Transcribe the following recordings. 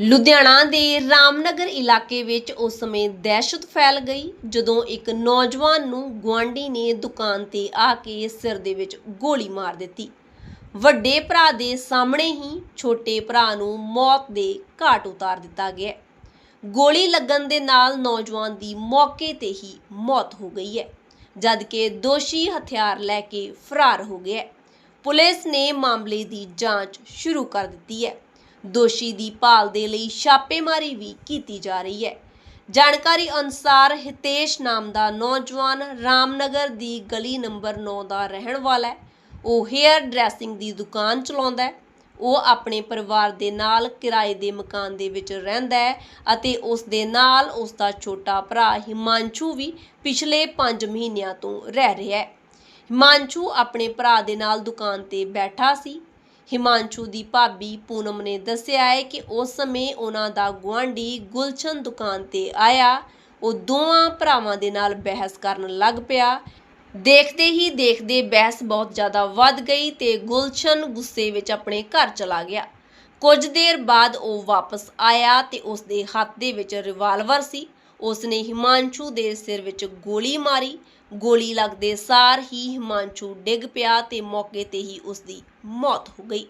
ਲੁਧਿਆਣਾ ਦੇ ਰਾਮਨਗਰ ਇਲਾਕੇ ਵਿੱਚ ਉਸ ਸਮੇਂ ਦਹਿਸ਼ਤ ਫੈਲ ਗਈ, ਜਦੋਂ ਇੱਕ ਨੌਜਵਾਨ ਨੂੰ ਗੁਆਂਢੀ ਨੇ ਦੁਕਾਨ ਤੇ ਆ ਕੇ ਸਿਰ ਦੇ ਵਿੱਚ ਗੋਲੀ ਮਾਰ ਦਿੱਤੀ। ਵੱਡੇ ਭਰਾ ਦੇ ਸਾਹਮਣੇ ਹੀ ਛੋਟੇ ਭਰਾ ਨੂੰ ਮੌਤ ਦੇ ਘਾਟ ਉਤਾਰ ਦਿੱਤਾ ਗਿਆ ਗੋਲੀ ਲੱਗਣ ਦੇ ਨਾਲ ਨੌਜਵਾਨ ਦੀ ਮੌਕੇ ਤੇ ਹੀ ਮੌਤ ਹੋ ਗਈ ਹੈ, ਜਦਕਿ ਦੋਸ਼ੀ ਹਥਿਆਰ ਲੈ ਕੇ ਫਰਾਰ ਹੋ ਗਿਆ ਪੁਲਿਸ ਨੇ ਮਾਮਲੇ ਦੀ ਜਾਂਚ ਸ਼ੁਰੂ ਕਰ ਦਿੱਤੀ ਹੈ। ਦੋਸ਼ੀ ਦੀ ਭਾਲ ਦੇ ਲਈ ਛਾਪੇਮਾਰੀ ਵੀ ਕੀਤੀ ਜਾ ਰਹੀ ਹੈ। ਜਾਣਕਾਰੀ ਅਨੁਸਾਰ ਹਿਤੇਸ਼ ਨਾਮ ਦਾ ਨੌਜਵਾਨ ਰਾਮਨਗਰ ਦੀ ਗਲੀ ਨੰਬਰ 9 ਦਾ ਰਹਿਣ ਵਾਲਾ ਹੈ। ਉਹ ਹੇਅਰ ਡਰੈਸਿੰਗ ਦੀ ਦੁਕਾਨ ਚਲਾਉਂਦਾ ਹੈ। ਉਹ ਆਪਣੇ ਪਰਿਵਾਰ ਦੇ ਨਾਲ ਕਿਰਾਏ ਦੇ ਮਕਾਨ ਦੇ ਵਿੱਚ ਰਹਿੰਦਾ ਹੈ ਅਤੇ ਉਸ ਦੇ ਨਾਲ ਉਸ ਦਾ ਛੋਟਾ ਭਰਾ ਹਿਮਾਂਸ਼ੂ ਵੀ ਪਿਛਲੇ 5 ਮਹੀਨਿਆਂ ਤੋਂ ਰਹਿ ਰਿਹਾ ਹੈ। ਹਿਮਾਂਸ਼ੂ ਆਪਣੇ ਭਰਾ ਦੇ ਨਾਲ ਦੁਕਾਨ ਤੇ ਬੈਠਾ ਸੀ। ਹਿਮਾਂਸ਼ੂ ਦੀ ਭਾਬੀ ਪੂਨਮ ਨੇ ਦੱਸਿਆ ਹੈ ਕਿ ਉਸ ਸਮੇਂ ਉਹਨਾਂ ਦਾ ਗੁਆਂਢੀ ਗੁਲਸ਼ਨ ਦੁਕਾਨ ਤੇ ਆਇਆ। ਉਹ ਦੋਵਾਂ ਭਰਾਵਾਂ ਦੇ ਨਾਲ ਬਹਿਸ ਕਰਨ ਲੱਗ ਪਿਆ। ਦੇਖਦੇ ਹੀ ਦੇਖਦੇ ਬਹਿਸ ਬਹੁਤ ਜ਼ਿਆਦਾ ਵੱਧ ਗਈ ਤੇ ਗੁਲਸ਼ਨ ਗੁੱਸੇ ਵਿੱਚ ਆਪਣੇ ਘਰ ਚਲਾ ਗਿਆ। ਕੁਝ ਦੇਰ ਬਾਅਦ ਉਹ ਵਾਪਸ ਆਇਆ ਤੇ ਉਸ ਦੇ ਹੱਥ ਦੇ ਵਿੱਚ ਰਿਵਾਲਵਰ ਸੀ। ਉਸ ਨੇ ਹਿਮਾਂਸ਼ੂ ਦੇ ਸਿਰ ਵਿੱਚ ਗੋਲੀ ਮਾਰੀ। ਗੋਲੀ ਲੱਗਦੇ ਸਾਰ ਹੀ ਹਿਮਾਂਸ਼ੂ ਡਿੱਗ ਪਿਆ ਤੇ ਮੌਕੇ ਤੇ ਹੀ ਉਸ ਦੀ ਮੌਤ ਹੋ ਗਈ।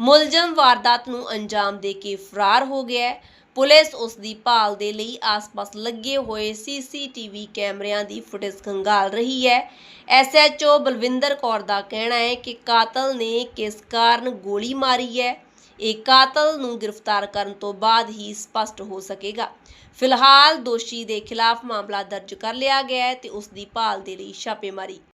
ਮੁਲਜ਼ਮ ਵਾਰਦਾਤ ਨੂੰ ਅੰਜਾਮ ਦੇ ਕੇ ਫਰਾਰ ਹੋ ਗਿਆ ਪੁਲਿਸ ਉਸ ਦੀ ਭਾਲ ਦੇ ਲਈ ਆਸ-ਪਾਸ ਲੱਗੇ ਹੋਏ ਸੀਸੀਟੀਵੀ ਕੈਮਰਿਆਂ ਦੀ ਫੁਟੇਜ ਖੰਗਾਲ ਰਹੀ ਹੈ। ਐਸਐਚਓ ਬਲਵਿੰਦਰ ਕੌਰ ਦਾ ਕਹਿਣਾ ਹੈ ਕਿ ਕਾਤਲ ਨੇ ਕਿਸ ਕਾਰਨ ਗੋਲੀ ਮਾਰੀ ਹੈ। ਇਹ ਕਾਤਲ ਨੂੰ ਗ੍ਰਿਫਤਾਰ ਕਰਨ ਤੋਂ ਬਾਅਦ ਹੀ ਸਪਸ਼ਟ ਹੋ ਸਕੇਗਾ। ਫਿਲਹਾਲ ਦੋਸ਼ੀ ਦੇ ਖਿਲਾਫ ਮਾਮਲਾ ਦਰਜ ਕਰ ਲਿਆ ਗਿਆ ਹੈ ਤੇ ਉਸ ਦੀ ਭਾਲ ਦੇ ਲਈ ਛਾਪੇਮਾਰੀ।